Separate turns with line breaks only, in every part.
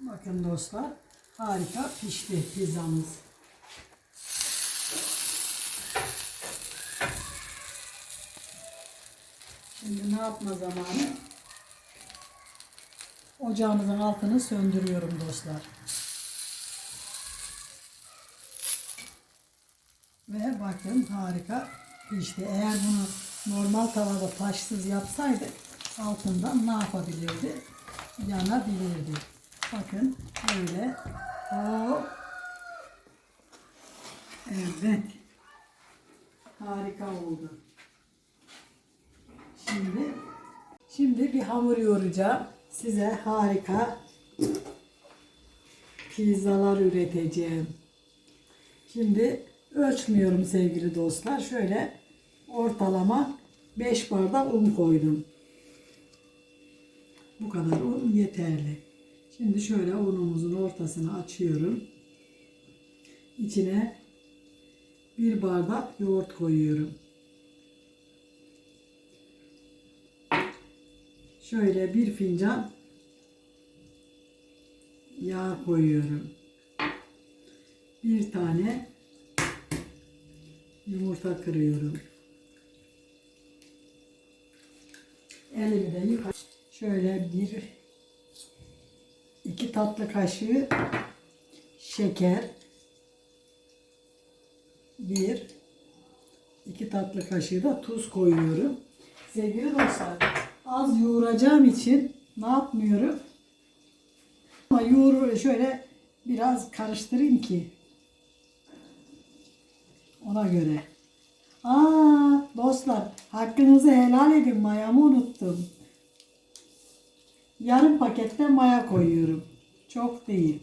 Bakın dostlar harika pişti pizzamız. Şimdi ne yapma zamanı? Ocağımızın altını söndürüyorum dostlar. Ve bakın harika pişti. Eğer bunu normal tavada taşsız yapsaydı altından ne yapabilirdi? Yanabilirdi. Bakın böyle. Hop. Evet. Harika oldu. Şimdi şimdi bir hamur yoğuracağım. Size harika pizzalar üreteceğim. Şimdi ölçmüyorum sevgili dostlar. Şöyle ortalama 5 bardak un koydum. Bu kadar un yeterli. Şimdi şöyle unumuzun ortasını açıyorum. İçine bir bardak yoğurt koyuyorum. Şöyle bir fincan yağ koyuyorum. Bir tane yumurta kırıyorum. Elimi de yıka. Şöyle bir iki tatlı kaşığı şeker. Bir iki tatlı kaşığı da tuz koyuyorum. Sevgili dostlar, az yoğuracağım için ne yapmıyorum? Ama yoğur şöyle biraz karıştırayım ki ona göre. Aa dostlar hakkınızı helal edin mayamı unuttum. Yarım pakette maya koyuyorum. Çok değil.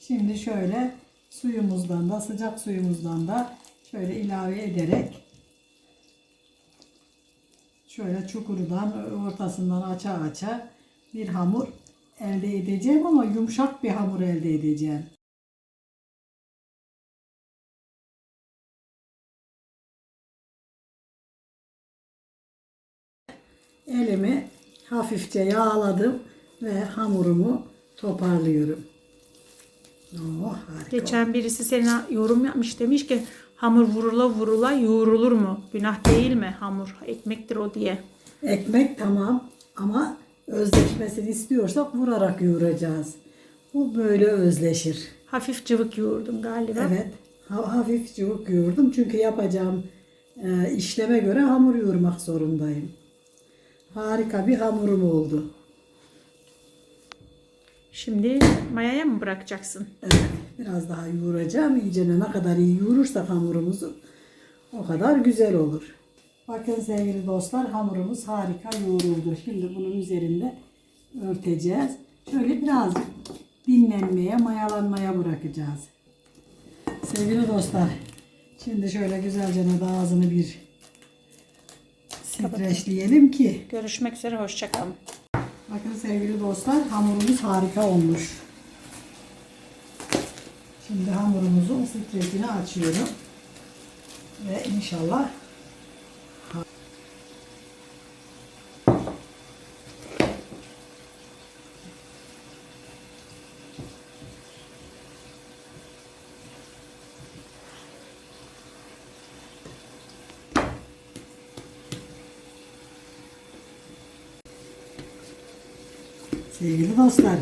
Şimdi şöyle suyumuzdan da sıcak suyumuzdan da şöyle ilave ederek şöyle çukurdan ortasından aça aça bir hamur elde edeceğim ama yumuşak bir hamur elde edeceğim. Elimi hafifçe yağladım ve hamurumu toparlıyorum. Oh, harika.
Geçen birisi sana yorum yapmış demiş ki hamur vurula vurula yoğrulur mu? Günah değil mi hamur? Ekmektir o diye.
Ekmek tamam ama özleşmesini istiyorsak vurarak yoğuracağız. Bu böyle özleşir.
Hafif cıvık yoğurdum galiba.
Evet. Ha- hafif cıvık yoğurdum çünkü yapacağım e, işleme göre hamur yoğurmak zorundayım. Harika bir hamurum oldu.
Şimdi mayaya mı bırakacaksın?
Evet, biraz daha yoğuracağım. İyice ne kadar iyi yoğurursak hamurumuzu o kadar güzel olur. Bakın sevgili dostlar hamurumuz harika yoğruldu. Şimdi bunun üzerinde örteceğiz. Şöyle birazcık dinlenmeye, mayalanmaya bırakacağız. Sevgili dostlar, şimdi şöyle güzelce de ağzını bir streçleyelim ki
Görüşmek üzere hoşçakalın.
Bakın sevgili dostlar hamurumuz harika olmuş. Şimdi hamurumuzun stresini açıyorum. Ve inşallah Sevgili dostlar,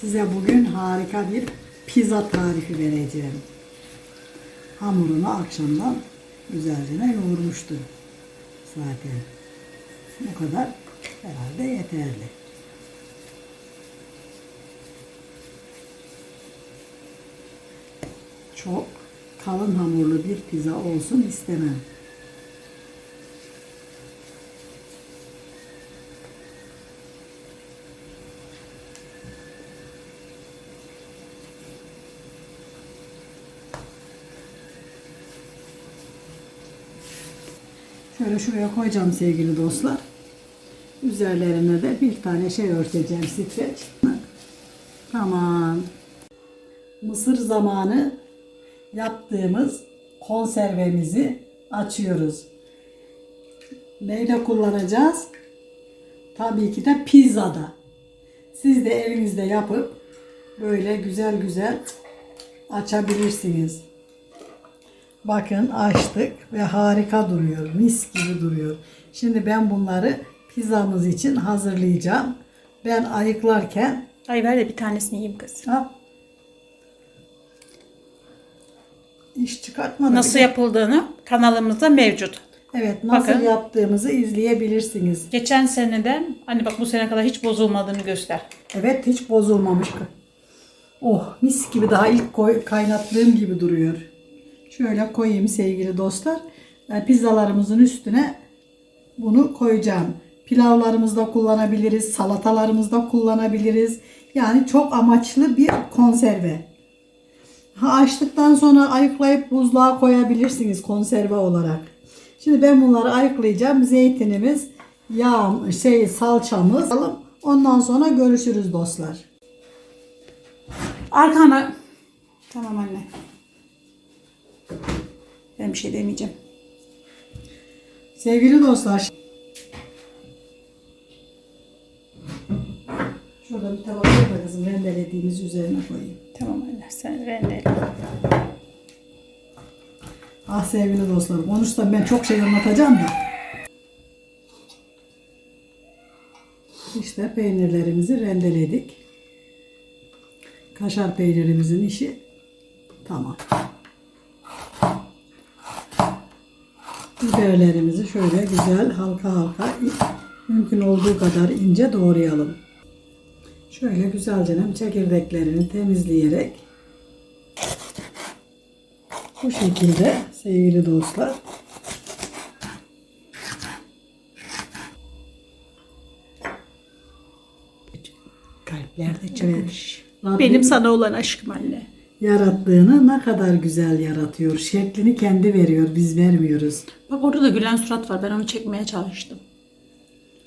size bugün harika bir pizza tarifi vereceğim. Hamurunu akşamdan güzelce yoğurmuştum zaten. Bu kadar herhalde yeterli. Çok kalın hamurlu bir pizza olsun istemem. Şöyle şuraya koyacağım sevgili dostlar. Üzerlerine de bir tane şey örteceğim streç. Tamam. Mısır zamanı yaptığımız konservemizi açıyoruz. Neyle kullanacağız? Tabii ki de pizzada. Siz de evinizde yapıp böyle güzel güzel açabilirsiniz. Bakın açtık ve harika duruyor. Mis gibi duruyor. Şimdi ben bunları pizzamız için hazırlayacağım. Ben ayıklarken
Ay ver de bir tanesini yiyeyim kız.
hop, iş çıkartmadım.
Nasıl yapıldığını kanalımızda mevcut.
Evet nasıl
Bakın.
yaptığımızı izleyebilirsiniz.
Geçen seneden hani bak bu sene kadar hiç bozulmadığını göster.
Evet hiç bozulmamış. Oh mis gibi daha ilk koy, kaynattığım gibi duruyor. Şöyle koyayım sevgili dostlar. E, Pizzalarımızın üstüne bunu koyacağım. Pilavlarımızda kullanabiliriz, salatalarımızda kullanabiliriz. Yani çok amaçlı bir konserve. Ha açtıktan sonra ayıklayıp buzluğa koyabilirsiniz konserve olarak. Şimdi ben bunları ayıklayacağım. Zeytinimiz, yağ, şey salçamız. Ondan sonra görüşürüz dostlar.
Arkana. Tamam anne. Ben bir şey demeyeceğim.
Sevgili dostlar. Şurada bir tabak da kızım rendelediğimiz üzerine koyayım.
Tamam anne sen rendele.
Ah sevgili dostlar konuşsam ben çok şey anlatacağım da. İşte peynirlerimizi rendeledik. Kaşar peynirimizin işi tamam. Biberlerimizi şöyle güzel halka halka mümkün olduğu kadar ince doğrayalım. Şöyle güzelce çekirdeklerini temizleyerek bu şekilde sevgili dostlar. Kalplerde çöğüş.
Benim sana olan aşkım anne.
Yarattığını ne kadar güzel yaratıyor. Şeklini kendi veriyor, biz vermiyoruz.
Bak orada da gülen surat var. Ben onu çekmeye çalıştım.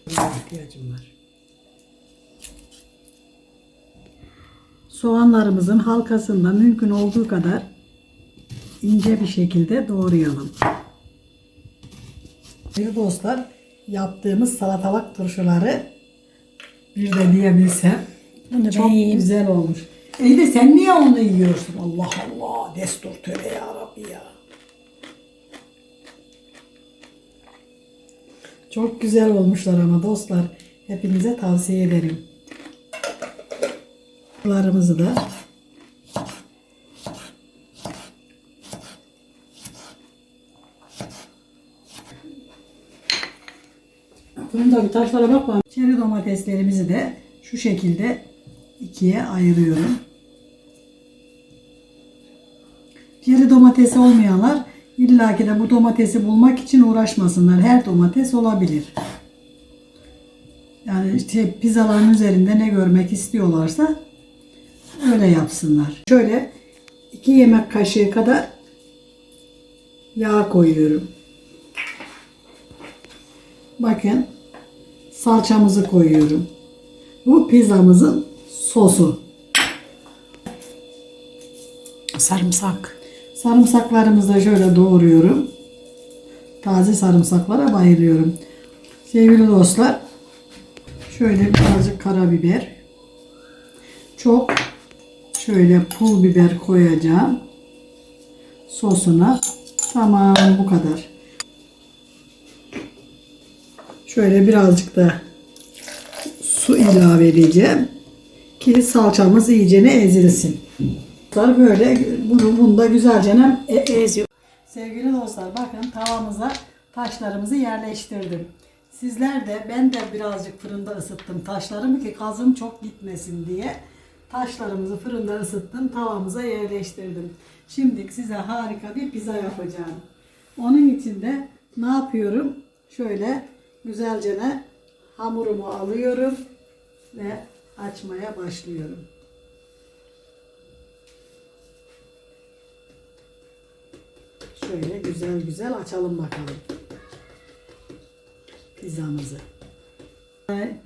ihtiyacım var. Soğanlarımızın halkasında mümkün olduğu kadar ince bir şekilde doğrayalım. Sevgili dostlar, yaptığımız salatalık turşuları bir de diyebilsem çok güzel olmuş. İyi de sen niye onu yiyorsun? Allah Allah, destur töre ya Rabbi ya. Çok güzel olmuşlar ama dostlar. Hepinize tavsiye ederim. Bunlarımızı da Fırında bir taşlara bakma. Çeri domateslerimizi de şu şekilde ikiye ayırıyorum. Çeri domatesi olmayanlar illaki de bu domatesi bulmak için uğraşmasınlar. Her domates olabilir. Yani işte pizzaların üzerinde ne görmek istiyorlarsa öyle yapsınlar. Şöyle iki yemek kaşığı kadar yağ koyuyorum. Bakın salçamızı koyuyorum. Bu pizzamızın sosu.
Sarımsak.
Sarımsaklarımızı da şöyle doğruyorum. Taze sarımsaklara bayılıyorum. Sevgili dostlar, şöyle birazcık karabiber. Çok şöyle pul biber koyacağım. Sosuna. Tamam bu kadar. Şöyle birazcık da su ilave edeceğim ki salçamız iyice ezilsin. Böyle bunu bunda güzelce e- eziyor. Sevgili dostlar bakın tavamıza taşlarımızı yerleştirdim. Sizler de ben de birazcık fırında ısıttım taşlarımı ki kazım çok gitmesin diye. Taşlarımızı fırında ısıttım tavamıza yerleştirdim. Şimdi size harika bir pizza yapacağım. Onun için de ne yapıyorum? Şöyle güzelce hamurumu alıyorum ve açmaya başlıyorum. Şöyle güzel güzel açalım bakalım. Pizzamızı. Ee,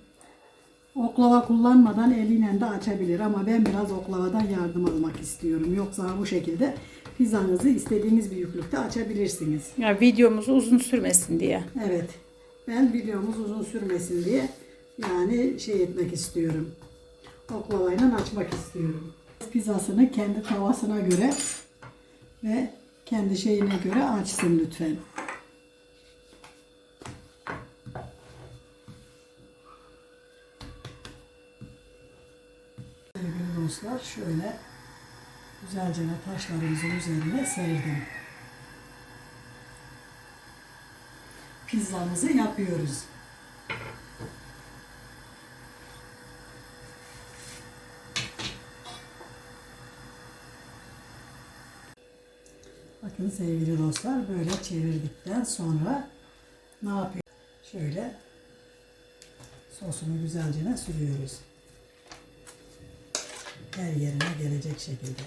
Oklava kullanmadan eliyle de açabilir ama ben biraz oklavadan yardım almak istiyorum. Yoksa bu şekilde pizzanızı istediğiniz büyüklükte açabilirsiniz.
Ya videomuz uzun sürmesin diye.
Evet. Ben videomuz uzun sürmesin diye yani şey etmek istiyorum. oklavayla açmak istiyorum. Pizzasını kendi tavasına göre ve kendi şeyine göre açsın lütfen. Sevgili dostlar şöyle güzelce taşlarımızın üzerine serdim. Pizzamızı yapıyoruz. Bakın sevgili dostlar böyle çevirdikten sonra ne yapıyor? Şöyle sosunu güzelce sürüyoruz. Her yerine gelecek şekilde.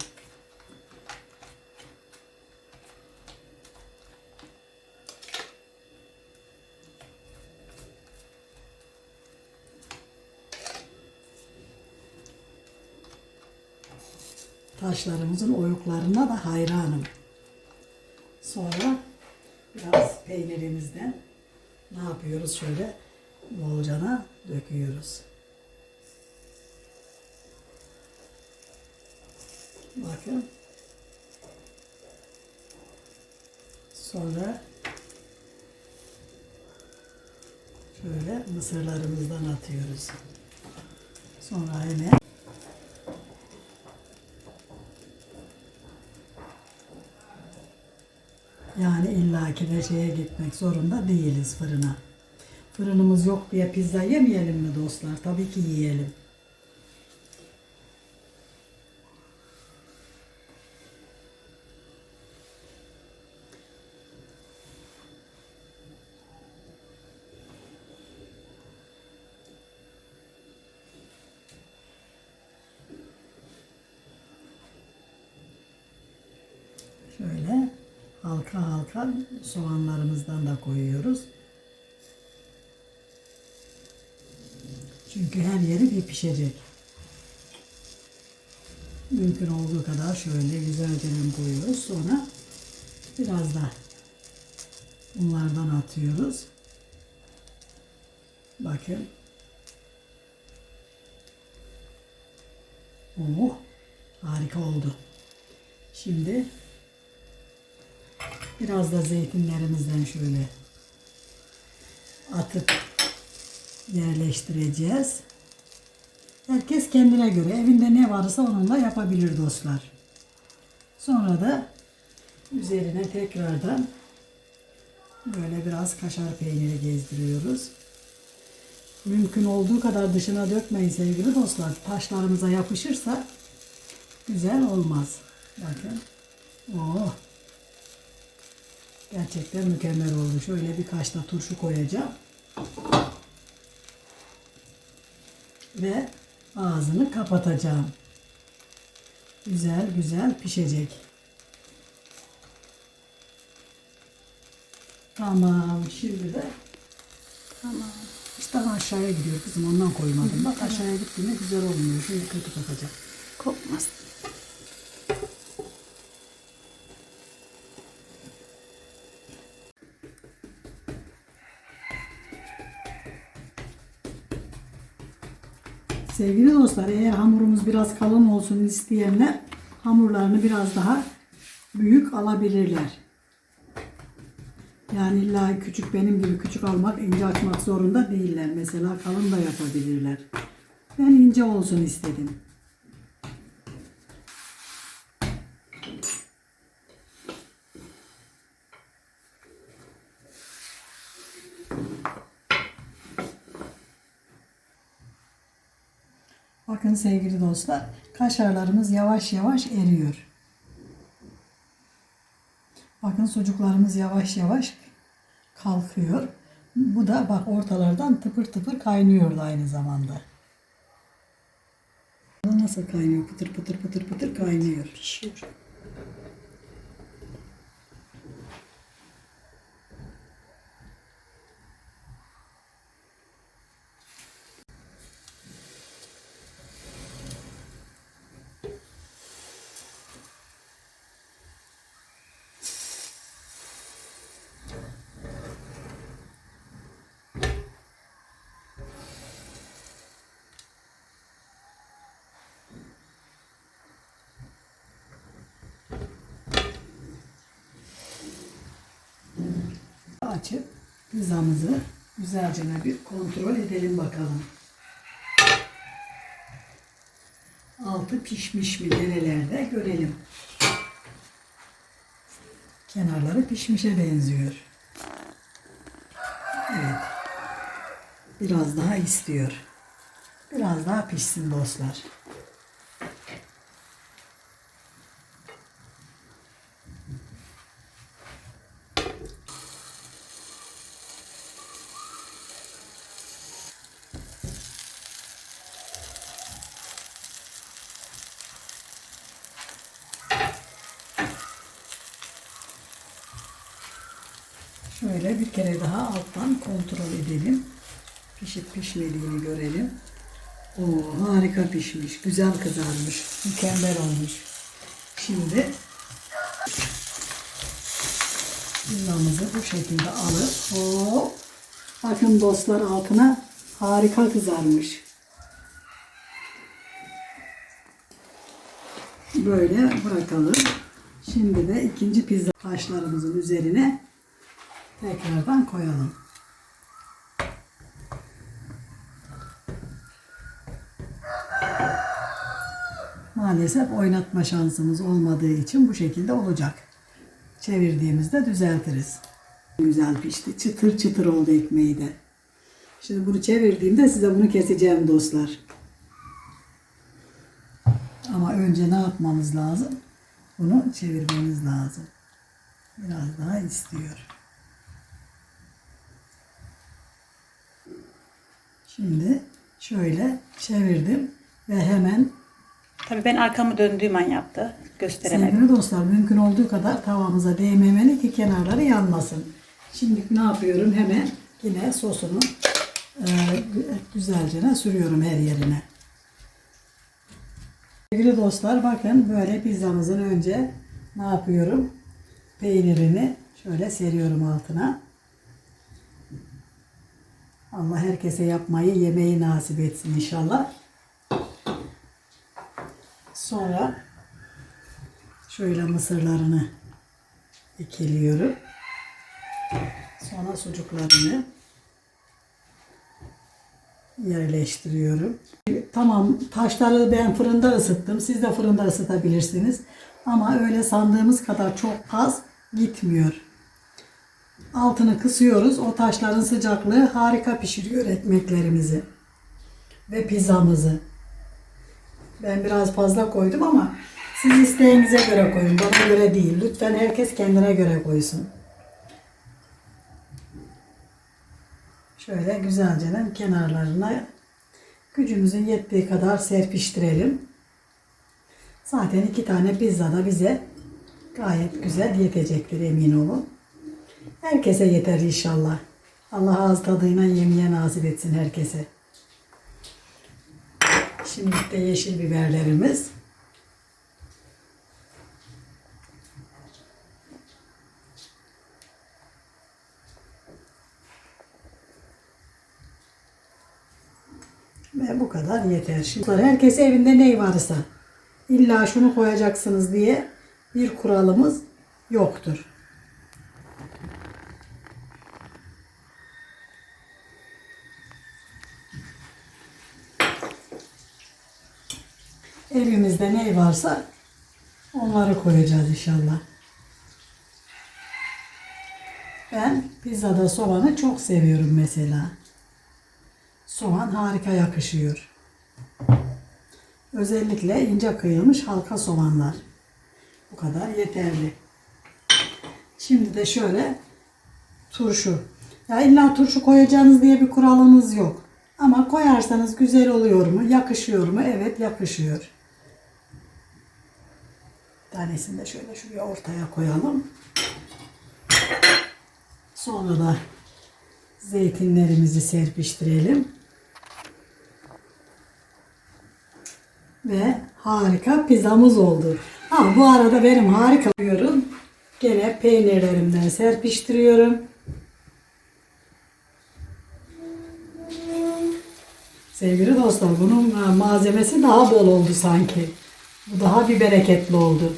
Taşlarımızın oyuklarına da hayranım. Sonra biraz peynirimizden ne yapıyoruz? Şöyle bolcana döküyoruz. Bakın. Sonra şöyle mısırlarımızdan atıyoruz. Sonra hemen Yani illaki de şeye gitmek zorunda değiliz fırına. Fırınımız yok diye pizza yemeyelim mi dostlar? Tabii ki yiyelim. Şöyle halka soğanlarımızdan da koyuyoruz. Çünkü her yeri bir pişecek. Mümkün olduğu kadar şöyle güzelce koyuyoruz. Sonra biraz da bunlardan atıyoruz. Bakın. Oh, harika oldu. Şimdi Biraz da zeytinlerimizden şöyle atıp yerleştireceğiz. Herkes kendine göre evinde ne varsa onunla yapabilir dostlar. Sonra da üzerine tekrardan böyle biraz kaşar peyniri gezdiriyoruz. Mümkün olduğu kadar dışına dökmeyin sevgili dostlar. Taşlarımıza yapışırsa güzel olmaz. Bakın. Oh. Gerçekten mükemmel oldu. Şöyle birkaç da turşu koyacağım. Ve ağzını kapatacağım. Güzel güzel pişecek. Tamam. Şimdi de
Tamam.
işte aşağıya gidiyor kızım. Ondan koymadım. Bak aşağıya gittiğinde güzel olmuyor. Şimdi kötü kokacak.
Kokmaz.
Dostlar eğer hamurumuz biraz kalın olsun isteyenler hamurlarını biraz daha büyük alabilirler. Yani illa küçük benim gibi küçük almak, ince açmak zorunda değiller. Mesela kalın da yapabilirler. Ben ince olsun istedim. Bakın sevgili dostlar, kaşarlarımız yavaş yavaş eriyor. Bakın sucuklarımız yavaş yavaş kalkıyor. Bu da bak ortalardan tıpır tıpır kaynıyordu aynı zamanda. Nasıl kaynıyor? Pıtır pıtır pıtır pıtır kaynıyor.
Pişiyor.
Açıp pizzamızı güzelce bir kontrol edelim bakalım. Altı pişmiş mi nerelerde görelim. Kenarları pişmişe benziyor. Evet. Biraz daha istiyor. Biraz daha pişsin dostlar. Şöyle bir kere daha alttan kontrol edelim. Pişip pişmediğini görelim. Oo, harika pişmiş, güzel kızarmış, mükemmel olmuş. Şimdi pizzamızı bu şekilde alıp hop, bakın dostlar altına harika kızarmış. Böyle bırakalım. Şimdi de ikinci pizza taşlarımızın üzerine tekrardan koyalım. Maalesef oynatma şansımız olmadığı için bu şekilde olacak. Çevirdiğimizde düzeltiriz. Güzel pişti. Çıtır çıtır oldu ekmeği de. Şimdi bunu çevirdiğimde size bunu keseceğim dostlar. Ama önce ne yapmamız lazım? Bunu çevirmemiz lazım. Biraz daha istiyor. Şimdi şöyle çevirdim ve hemen
Tabii ben arkamı döndüğüm an yaptı. Gösteremedim.
sevgili dostlar mümkün olduğu kadar tavamıza değmemeli ki kenarları yanmasın. Şimdi ne yapıyorum? Hemen yine sosunu e, gü- güzelce sürüyorum her yerine. Sevgili dostlar bakın böyle pizzamızın önce ne yapıyorum? Peynirini şöyle seriyorum altına. Allah herkese yapmayı, yemeği nasip etsin inşallah. Sonra şöyle mısırlarını ekeliyorum. Sonra sucuklarını yerleştiriyorum. Tamam taşları ben fırında ısıttım. Siz de fırında ısıtabilirsiniz. Ama öyle sandığımız kadar çok az gitmiyor. Altını kısıyoruz. O taşların sıcaklığı harika pişiriyor ekmeklerimizi ve pizzamızı. Ben biraz fazla koydum ama siz isteğinize göre koyun. Bana göre değil. Lütfen herkes kendine göre koysun. Şöyle güzelce kenarlarına gücümüzün yettiği kadar serpiştirelim. Zaten iki tane pizza da bize gayet güzel yetecektir emin olun. Herkese yeter inşallah. Allah ağız tadıyla yemeye nasip etsin herkese. Şimdi de yeşil biberlerimiz. Ve bu kadar yeter. Şimdi herkes evinde ne varsa illa şunu koyacaksınız diye bir kuralımız yoktur. Evimizde ne varsa onları koyacağız inşallah. Ben pizzada soğanı çok seviyorum mesela. Soğan harika yakışıyor. Özellikle ince kıyılmış halka soğanlar. Bu kadar yeterli. Şimdi de şöyle turşu. Ya illa turşu koyacağınız diye bir kuralınız yok. Ama koyarsanız güzel oluyor mu? Yakışıyor mu? Evet yakışıyor. Tanesini de şöyle şuraya ortaya koyalım. Sonra da zeytinlerimizi serpiştirelim. Ve harika pizzamız oldu. Ha bu arada benim harika diyorum. Gene peynirlerimden serpiştiriyorum. Sevgili dostlar bunun e, malzemesi daha bol oldu sanki. Bu daha bir bereketli oldu.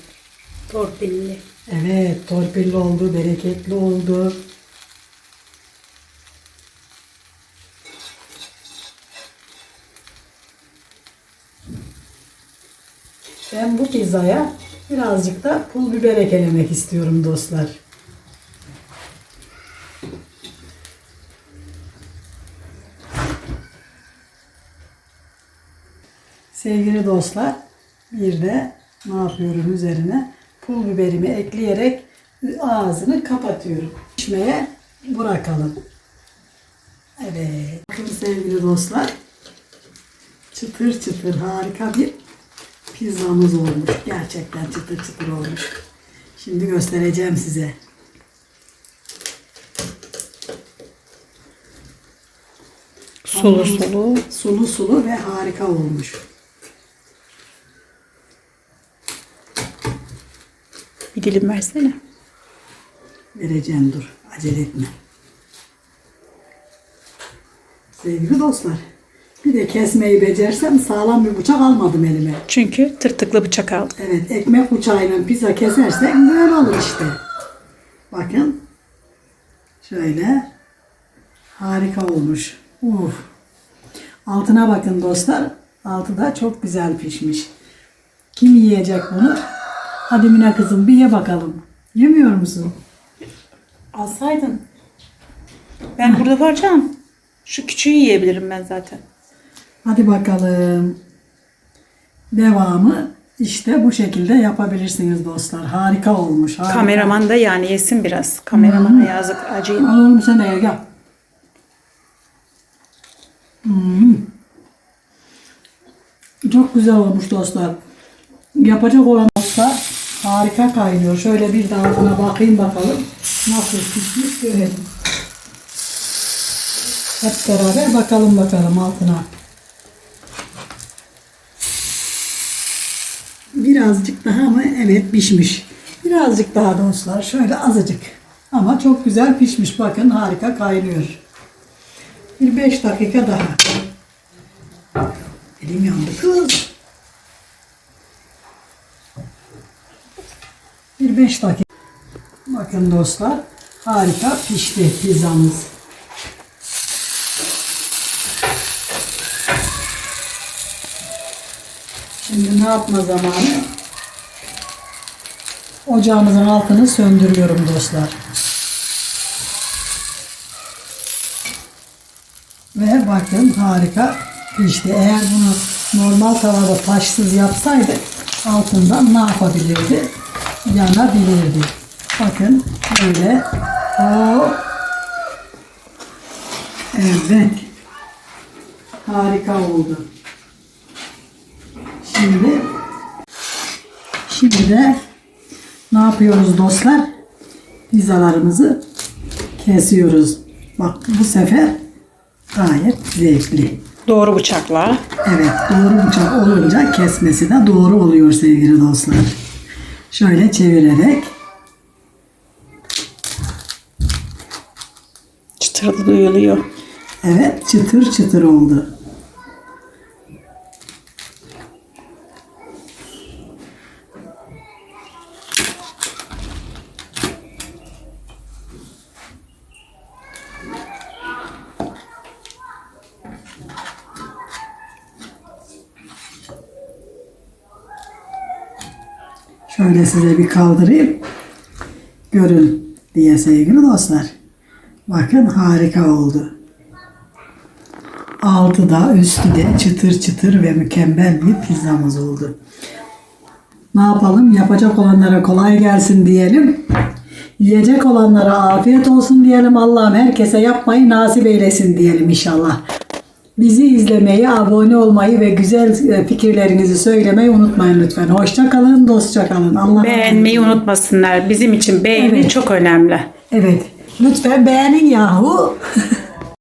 Torpilli.
Evet, torpilli oldu, bereketli oldu. Ben bu pizzaya birazcık da pul biber eklemek istiyorum dostlar. Sevgili dostlar, bir de ne yapıyorum üzerine? Pul biberimi ekleyerek ağzını kapatıyorum. Pişmeye bırakalım. Evet. Bakın sevgili dostlar, çıtır çıtır harika bir pizzamız olmuş. Gerçekten çıtır çıtır olmuş. Şimdi göstereceğim size.
Sulu sulu.
Sulu sulu ve harika olmuş.
Bir dilim versene.
Vereceğim dur. Acele etme. Sevgili dostlar. Bir de kesmeyi becersem sağlam bir bıçak almadım elime.
Çünkü tırtıklı bıçak aldım.
Evet ekmek bıçağıyla pizza kesersek böyle olur işte. Bakın. Şöyle. Harika olmuş. Uf. Altına bakın dostlar. Altı da çok güzel pişmiş. Kim yiyecek bunu? Hadi Mine kızım bir ye bakalım. Yemiyor musun?
Alsaydın. Ben burada varacağım. Şu küçüğü yiyebilirim ben zaten.
Hadi bakalım. Devamı işte bu şekilde yapabilirsiniz dostlar. Harika olmuş. Harika.
Kameraman da yani yesin biraz. Kameramana yazık acıyın.
Al oğlum sen de ye, gel. Hmm. Çok güzel olmuş dostlar. Yapacak olan dostlar harika kaynıyor. Şöyle bir daha buna bakayım bakalım. Nasıl pişmiş görelim. Hep beraber bakalım bakalım altına. Birazcık daha ama evet pişmiş. Birazcık daha dostlar şöyle azıcık. Ama çok güzel pişmiş. Bakın harika kaynıyor. Bir beş dakika daha. Elim yandı kız. Bir dakika. Bakın dostlar harika pişti pizzamız. Şimdi ne yapma zamanı? Ocağımızın altını söndürüyorum dostlar. Ve bakın harika pişti. Eğer bunu normal tavada taşsız yapsaydı altından ne yapabilirdi? Yanabilirdi. Bakın böyle. Hop. Evet. Harika oldu. Şimdi şimdi de ne yapıyoruz dostlar? Pizzalarımızı kesiyoruz. Bak bu sefer gayet zevkli.
Doğru bıçakla.
Evet doğru bıçak olunca kesmesi de doğru oluyor sevgili dostlar. Şöyle çevirerek
Çıtırlı duyuluyor.
evet çıtır çıtır oldu. Şöyle size bir kaldırayım. Görün diye sevgili dostlar. Bakın harika oldu. Altı da üstü de çıtır çıtır ve mükemmel bir pizzamız oldu. Ne yapalım? Yapacak olanlara kolay gelsin diyelim. Yiyecek olanlara afiyet olsun diyelim. Allah'ım herkese yapmayı nasip eylesin diyelim inşallah. Bizi izlemeyi, abone olmayı ve güzel e, fikirlerinizi söylemeyi unutmayın lütfen. Hoşça kalın, dostça kalın. Allah
Beğenmeyi unutmasınlar. Bizim için beğeni
Evet.
çok önemli.
Evet. Lütfen beğenin yahu.